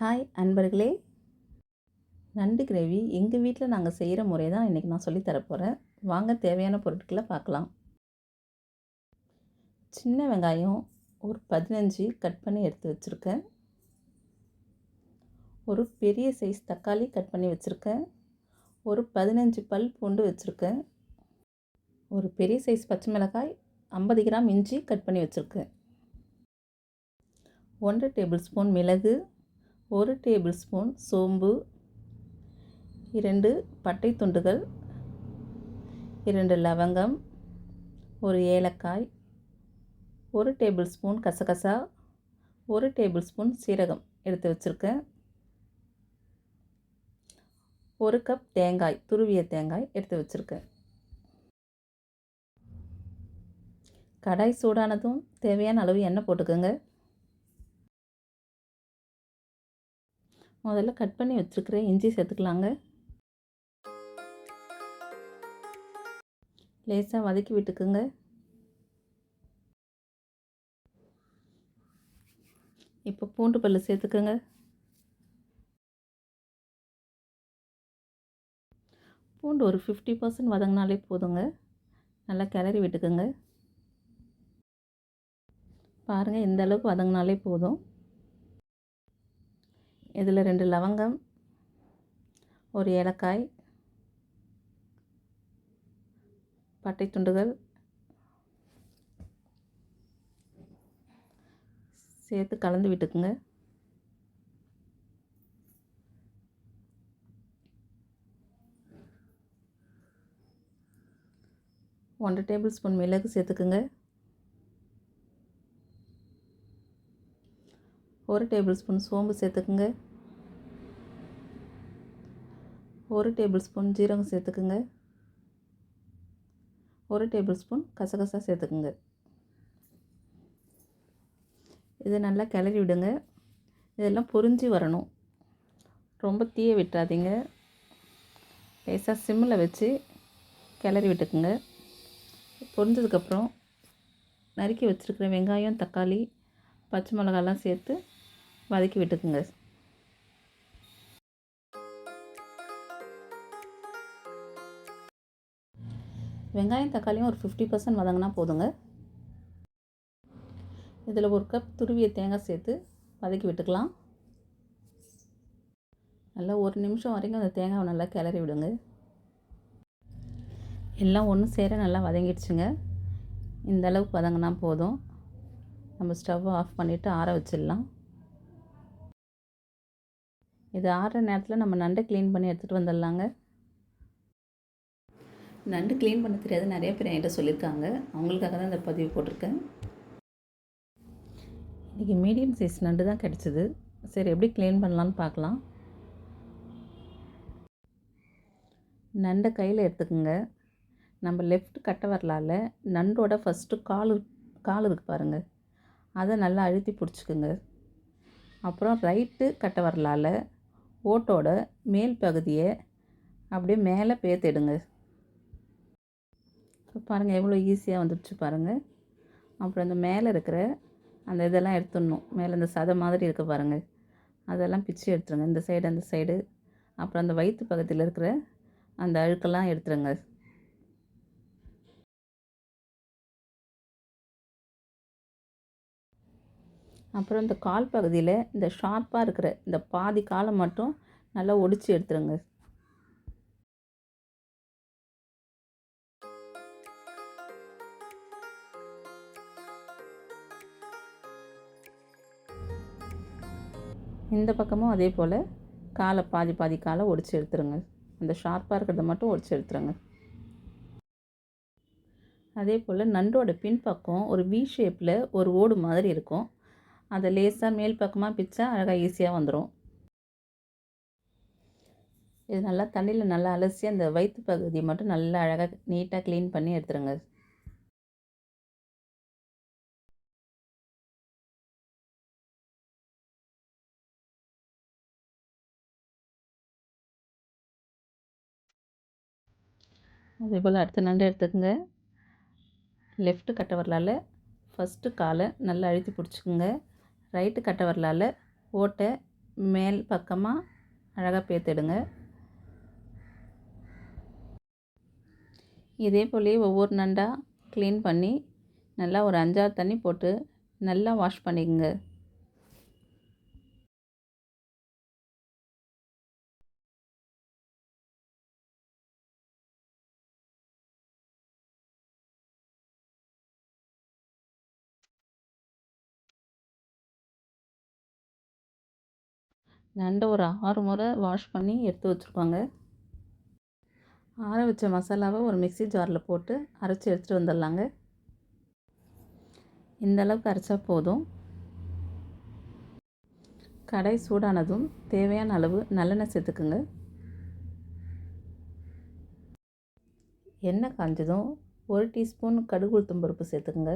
Hi அன்பர்களே. நண்டு gravy எங்கள் வீட்டில் நாங்கள் செய்கிற முறை தான் இன்றைக்கி நான் சொல்லித்தரப்போகிறேன் வாங்க தேவையான பொருட்களை பார்க்கலாம். சின்ன வெங்காயம் ஒரு பதினஞ்சு கட் பண்ணி எடுத்து வச்சுருக்கேன். ஒரு பெரிய சைஸ் தக்காளி கட் பண்ணி வச்சுருக்கேன். ஒரு பதினஞ்சு பல் பூண்டு வச்சுருக்கேன். ஒரு பெரிய சைஸ் பச்சை மிளகாய் ஐம்பது கிராம் இஞ்சி கட் பண்ணி வச்சுருக்கேன். ஒன்றரை டேபிள் ஸ்பூன் மிளகு ஒரு டேபிள் ஸ்பூன் சோம்பு இரண்டு பட்டை துண்டுகள் இரண்டு லவங்கம் ஒரு ஏலக்காய் ஒரு டேபிள் ஸ்பூன் கசகசா ஒரு டேபிள் ஸ்பூன் சீரகம் எடுத்து வச்சுருக்கேன். ஒரு கப் தேங்காய் துருவிய தேங்காய் எடுத்து வச்சுருக்கேன். கடாய் சூடானதும் தேவையான அளவு எண்ணெய் போட்டுக்கோங்க. முதல்ல கட் பண்ணி வச்சுருக்கிற இஞ்சி சேர்த்துக்கலாங்க. லேசாக வதக்கி விட்டுக்குங்க. இப்போ பூண்டு பல் சேர்த்துக்கோங்க. பூண்டு ஒரு ஃபிஃப்டி பர்சன்ட் வதங்கினாலே போதுங்க. நல்லா கிளறி விட்டுக்குங்க. பாருங்கள் இந்த அளவுக்கு வதங்கினாலே போதும். இதில் ரெண்டு லவங்கம் ஒரு ஏலக்காய் பட்டை துண்டுகள் சேர்த்து கலந்து விட்டுக்குங்க. ஒன்றரை டேபிள் ஸ்பூன் மிளகு சேர்த்துக்குங்க. ஒரு டேபிள் ஸ்பூன் சோம்பு சேர்த்துக்குங்க. ஒரு டேபிள் ஸ்பூன் ஜீரகம் சேர்த்துக்குங்க. ஒரு டேபிள் ஸ்பூன் கசகசா சேர்த்துக்குங்க. இதை நல்லா கிளறி விடுங்க. இதெல்லாம் பொரிஞ்சு வரணும். ரொம்ப தீய விட்டுறாதீங்க. லேசாக சிம்மில் வச்சு கிளறி விட்டுக்குங்க. பொரிஞ்சதுக்கப்புறம் நறுக்கி வச்சுருக்கிற வெங்காயம் தக்காளி பச்சை மிளகாலாம் சேர்த்து வதக்கி விட்டுக்குங்க. வெங்காயம் தக்காளியும் ஒரு ஃபிஃப்டி பர்சன்ட் வதங்கினா போதுங்க. இதில் ஒரு கப் துருவிய தேங்காய் சேர்த்து வதக்கி விட்டுக்கலாம். நல்லா ஒரு நிமிஷம் வரைக்கும் அந்த தேங்காவை நல்லா கிளறி விடுங்க. எல்லாம் ஒன்று சேர நல்லா வதங்கிடுச்சுங்க. இந்த அளவுக்கு வதங்கினா போதும். நம்ம ஸ்டவ்வை ஆஃப் பண்ணிவிட்டு ஆற வச்சிடலாம். இது ஆடுற நேரத்தில் நம்ம நண்டை க்ளீன் பண்ணி எடுத்துகிட்டு வந்துடலாங்க. நண்டு க்ளீன் பண்ண தெரியாது நிறைய பேர் என்கிட்ட சொல்லியிருக்காங்க. அவங்களுக்காக தான் இந்த பதிவு போட்டிருக்கேன். இன்றைக்கி மீடியம் சைஸ் நண்டு தான் கிடச்சிது. சரி எப்படி க்ளீன் பண்ணலான்னு பார்க்கலாம். நண்டை கையில் எடுத்துக்கோங்க. நம்ம லெஃப்ட் கட்டை வரலால் நண்டோட ஃபஸ்ட்டு கால் கால் இருக்குது பாருங்கள் அதை நல்லா அழுத்தி பிடிச்சிக்குங்க. அப்புறம் ரைட்டு கட்டை வரலால் ஓட்டோட மேல் பகுதியை அப்படியே மேலே பேத்திடுங்க இப்போ பாருங்கள் எவ்வளோ ஈஸியாக வந்துடுச்சு பாருங்கள் அப்புறம் இந்த மேலே இருக்கிற அந்த இதெல்லாம் எடுத்துடணும். மேலே இந்த சதை மாதிரி இருக்க பாருங்கள் அதெல்லாம் பிச்சு எடுத்துருங்க. இந்த சைடு அந்த சைடு அப்புறம் அந்த வயிற்று பக்கத்தில் இருக்கிற அந்த அழுக்கெல்லாம் எடுத்துருங்க. அப்புறம் இந்த கால் பகுதியில் இந்த ஷார்ப்பாக இருக்கிற இந்த பாதி காலை மட்டும் நல்லா ஒடிச்சு எடுத்துருங்க. இந்த பக்கமும் அதே போல் காலை பாதி பாதி காலை ஒடிச்சு எடுத்துருங்க. அந்த ஷார்ப்பாக இருக்கிறத மட்டும் ஒடிச்சு எடுத்துருங்க. அதே போல் நண்டோட பின்பக்கம் ஒரு வி ஷேப்பில் ஒரு ஓடு மாதிரி இருக்கும். அதை லேசாக மேல் பக்கமாக பிச்சா அழகாக ஈஸியாக வந்துடும் இது நல்லா தண்ணியில் நல்லா அலசி அந்த வயிற்று பகுதியை மட்டும் நல்லா அழகாக நீட்டாக க்ளீன் பண்ணி எடுத்துருங்க. அதே போல் அடுத்த நண்டு எடுத்துக்கோங்க. லெஃப்ட்டு கட்டை வரலால் ஃபஸ்ட்டு காலை நல்லா அழுத்தி பிடிச்சிக்குங்க. ரைட்டு கட்டை வரலால். ஓட்டை மேல் பக்கமாக அழகாக பேத்துடுங்க. இதே போல் ஒவ்வொரு நண்டாக க்ளீன் பண்ணி நல்லா ஒரு அஞ்சாறு தண்ணி போட்டு நல்லா வாஷ் பண்ணிக்கோங்க. நண்டை ஒரு ஆறு முறை வாஷ் பண்ணி எடுத்து வச்சுருப்பாங்க. ஆற வச்ச மசாலாவை ஒரு மிக்சி ஜாரில் போட்டு அரைச்சி எடுத்துகிட்டு வந்துடலாங்க. இந்த அளவுக்கு அரைச்சா போதும். கடை சூடானதும் தேவையான அளவு நல்லெண்ணெய் சேர்த்துக்குங்க. எண்ணெய் காஞ்சதும் ஒரு டீஸ்பூன் கடுகு உளுத்தம் பருப்பு சேர்த்துக்குங்க.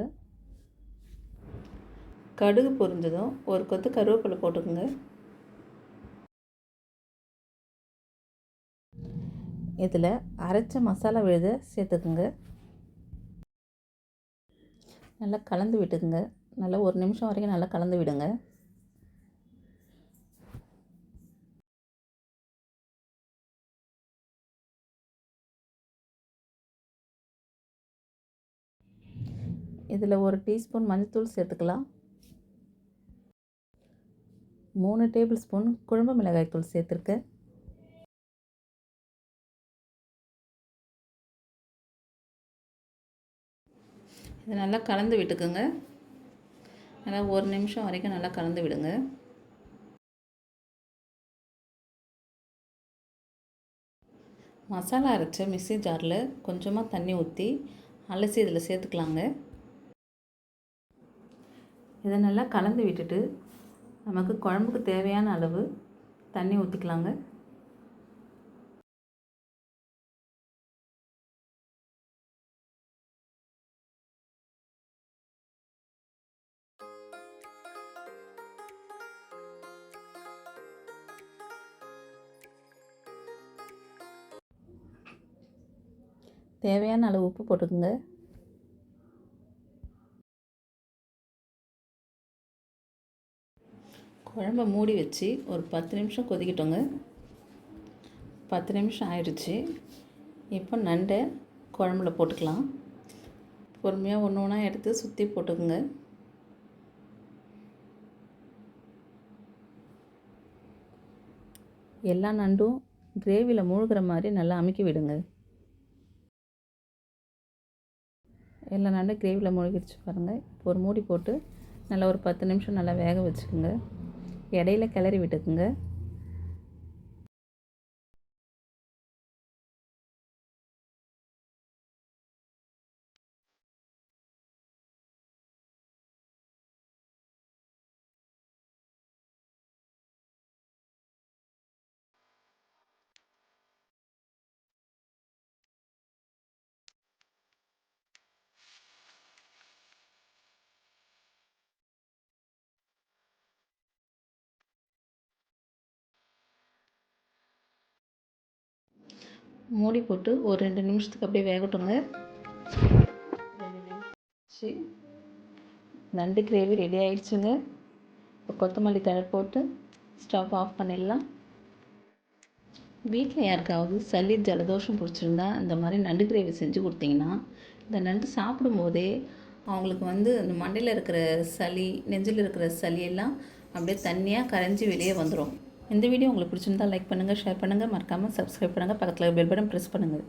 கடுகு பொரிஞ்சதும் ஒரு கொத்து கருவேப்பிலை போட்டுக்குங்க. இதில் அரைச்ச மசாலா விழுத சேர்த்துக்குங்க. நல்லா கலந்து விட்டுக்குங்க. நல்லா ஒரு நிமிஷம் வரைக்கும் நல்லா கலந்து விடுங்க. இதில் ஒரு டீஸ்பூன் மஞ்சள்தூள் சேர்த்துக்கலாம். மூணு டேபிள் ஸ்பூன் குழம்பு மிளகாய் தூள் சேர்த்துருக்கேன். இதை நல்லா கலந்து விட்டுக்குங்க. நல்லா ஒரு நிமிஷம் வரைக்கும் நல்லா கலந்து விடுங்க. மசாலா அரைச்ச மிக்ஸி ஜாரில் கொஞ்சமாக தண்ணி ஊற்றி அலசி இதில் சேர்த்துக்கலாங்க. இதை நல்லா கலந்து விட்டுட்டு நமக்கு குழம்புக்கு தேவையான அளவு தண்ணி ஊற்றிக்கலாங்க தேவையான அளவு உப்பு போட்டுக்கோங்க. குழம்ப மூடி வச்சு ஒரு பத்து நிமிஷம் கொதிக்கிட்டோங்க. பத்து நிமிஷம் ஆயிடுச்சு. இப்போ நண்டை குழம்புல போட்டுக்கலாம். பொறுமையாக ஒன்று ஒன்றா எடுத்து சுற்றி போட்டுக்குங்க. எல்லா நண்டும் கிரேவியில் மூழ்கிற மாதிரி நல்லா அமுக்கி விடுங்க. எல்லா நண்டும் கிரேவியில் மூழ்கிடுச்சு பாருங்கள் இப்போ ஒரு மூடி போட்டு நல்லா ஒரு பத்து நிமிஷம் நல்லா வேக வச்சுக்கோங்க. இடையில கிளறி விட்டுக்குங்க. மூடி போட்டு ஒரு ரெண்டு நிமிஷத்துக்கு அப்படியே வேகட்டுங்க. நண்டு கிரேவி ரெடி ஆயிடுச்சுங்க. இப்போ கொத்தமல்லி தழை போட்டு ஸ்டவ் ஆஃப் பண்ணிடலாம். வீட்டில் யாருக்காவது சளி ஜலதோஷம் பிடிச்சிருந்தா இந்த மாதிரி நண்டு கிரேவி செஞ்சு கொடுத்தீங்கன்னா இந்த நண்டு சாப்பிடும்போதே அவங்களுக்கு வந்து அந்த மண்டையில் இருக்கிற சளி நெஞ்சில் இருக்கிற சளியெல்லாம் அப்படியே தண்ணியாக கரைஞ்சி வெளியே வந்துடும் இந்த வீடியோ உங்களுக்கு பிடிச்சிருந்தால் லைக் பண்ணுங்கள் ஷேர் பண்ணுங்கள் மறக்காமல் சப்ஸ்கிரைப் பண்ணுங்கள் பக்கத்தில் பெல் பட்டன் ப்ரெஸ் பண்ணுங்கள்